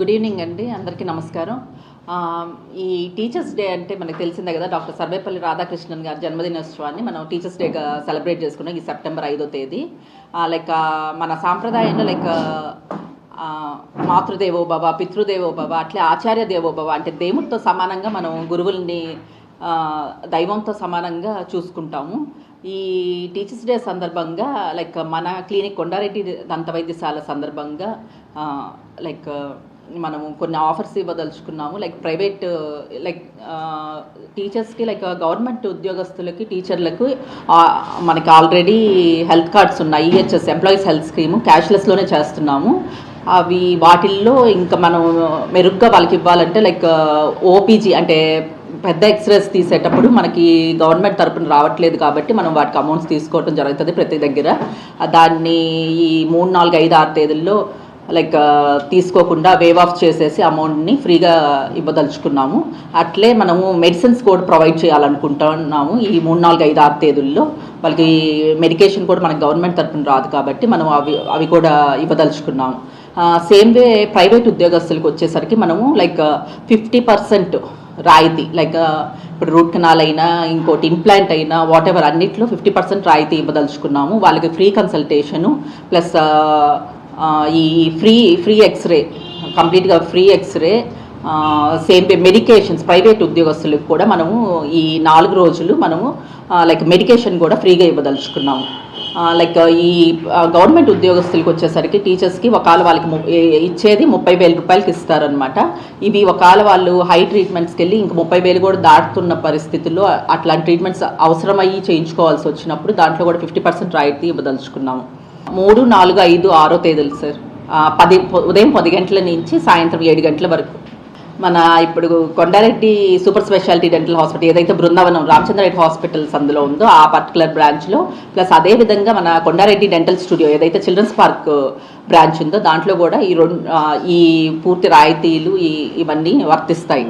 Good evening అండి అందరికీ నమస్కారం. ఈ టీచర్స్ డే అంటే మనకు తెలిసిందే కదా డాక్టర్ సర్వేపల్లి రాధాకృష్ణన్ గారి జన్మదినోత్సవాన్ని మనం టీచర్స్ డేగా సెలబ్రేట్ చేసుకున్నాం ఈ సెప్టెంబర్ ఐదో తేదీ. లైక్ మన సాంప్రదాయంలో లైక్ మాతృదేవో భవ పితృదేవో భవ అట్లే ఆచార్య దేవో భవ అంటే దేవుడితో సమానంగా మనం గురువుల్ని దైవంతో సమానంగా చూసుకుంటాము. ఈ టీచర్స్ డే సందర్భంగా లైక్ మన క్లినిక్ కొండారెడ్డి దంత వైద్యశాల సందర్భంగా లైక్ మనము కొన్ని ఆఫర్స్ ఇవ్వదలుచుకున్నాము. లైక్ ప్రైవేట్ లైక్ టీచర్స్కి లైక్ గవర్నమెంట్ ఉద్యోగస్తులకి టీచర్లకు మనకి ఆల్రెడీ హెల్త్ కార్డ్స్ ఉన్నాయి. E H S employees health scheme క్యాష్లెస్లోనే చేస్తున్నాము. అవి వాటిల్లో ఇంకా మనం మెరుగ్గా వాళ్ళకి ఇవ్వాలంటే లైక్ ఓపీజీ అంటే పెద్ద ఎక్స్రేస్ తీసేటప్పుడు మనకి గవర్నమెంట్ తరపున రావట్లేదు కాబట్టి మనం వాటికి అమౌంట్స్ తీసుకోవడం జరుగుతుంది ప్రతి దగ్గర. దాన్ని ఈ మూడు నాలుగు ఐదు ఆరు తేదీల్లో లైక్ తీసుకోకుండా వేవ్ ఆఫ్ చేసేసి అమౌంట్ని ఫ్రీగా ఇవ్వదలుచుకున్నాము. అట్లే మనము మెడిసిన్స్ కూడా ప్రొవైడ్ చేయాలనుకుంటున్నాము. ఈ మూడు నాలుగు ఐదు ఆరు తేదీల్లో వాళ్ళకి మెడికేషన్ కూడా మనకి గవర్నమెంట్ తరఫున రాదు కాబట్టి మనం అవి అవి కూడా ఇవ్వదలుచుకున్నాము. సేమ్ వే ప్రైవేట్ ఉద్యోగస్తులకు వచ్చేసరికి మనము లైక్ ఫిఫ్టీ పర్సెంట్ రాయితీ లైక్ ఇప్పుడు రూట్ కెనాల్ అయినా ఇంకోటి ఇంప్లాంట్ అయినా వాట్ ఎవర్ అన్నిట్లో ఫిఫ్టీ పర్సెంట్ రాయితీ ఇవ్వదలుచుకున్నాము. వాళ్ళకి ఫ్రీ కన్సల్టేషను ప్లస్ ఈ ఫ్రీ ఫ్రీ ఎక్స్రే కంప్లీట్గా free X ray same medications private ఉద్యోగస్తులకు కూడా మనము ఈ నాలుగు రోజులు మనము లైక్ మెడికేషన్ కూడా ఫ్రీగా ఇవ్వదలుచుకున్నాము. లైక్ ఈ గవర్నమెంట్ ఉద్యోగస్తులకు వచ్చేసరికి టీచర్స్కి ఒకవేళ వాళ్ళకి ము- ఇచ్చేది ముప్పై వేల రూపాయలకి ఇస్తారనమాట ఇవి ఒకవేళ వాళ్ళు హై ట్రీట్మెంట్స్కి వెళ్ళి ఇంక ముప్పై వేలు కూడా దాటుతున్న పరిస్థితుల్లో అట్లాంటి ట్రీట్మెంట్స్ అవసరమయ్యి చేయించుకోవాల్సి వచ్చినప్పుడు దాంట్లో కూడా ఫిఫ్టీ పర్సెంట్ రాయితీ ఇవ్వదలుచుకున్నాము. మూడు నాలుగు ఐదు ఆరో తేదీలు సార్. పది ఉదయం పది గంటల నుంచి సాయంత్రం ఏడు గంటల వరకు. మన ఇప్పుడు Konda Reddy super speciality dental hospital ఏదైతే బృందావనం రామచంద్రరెడ్డి హాస్పిటల్స్ అందులో ఉందో ఆ పర్టికులర్ బ్రాంచ్లో ప్లస్ అదే విధంగా మన కొండారెడ్డి డెంటల్ స్టూడియో ఏదైతే చిల్డ్రన్స్ పార్క్ బ్రాంచ్ ఉందో దాంట్లో కూడా ఈ రెండు ఈ పూర్తి రాయితీలు ఈ ఇవన్నీ వర్తిస్తాయి.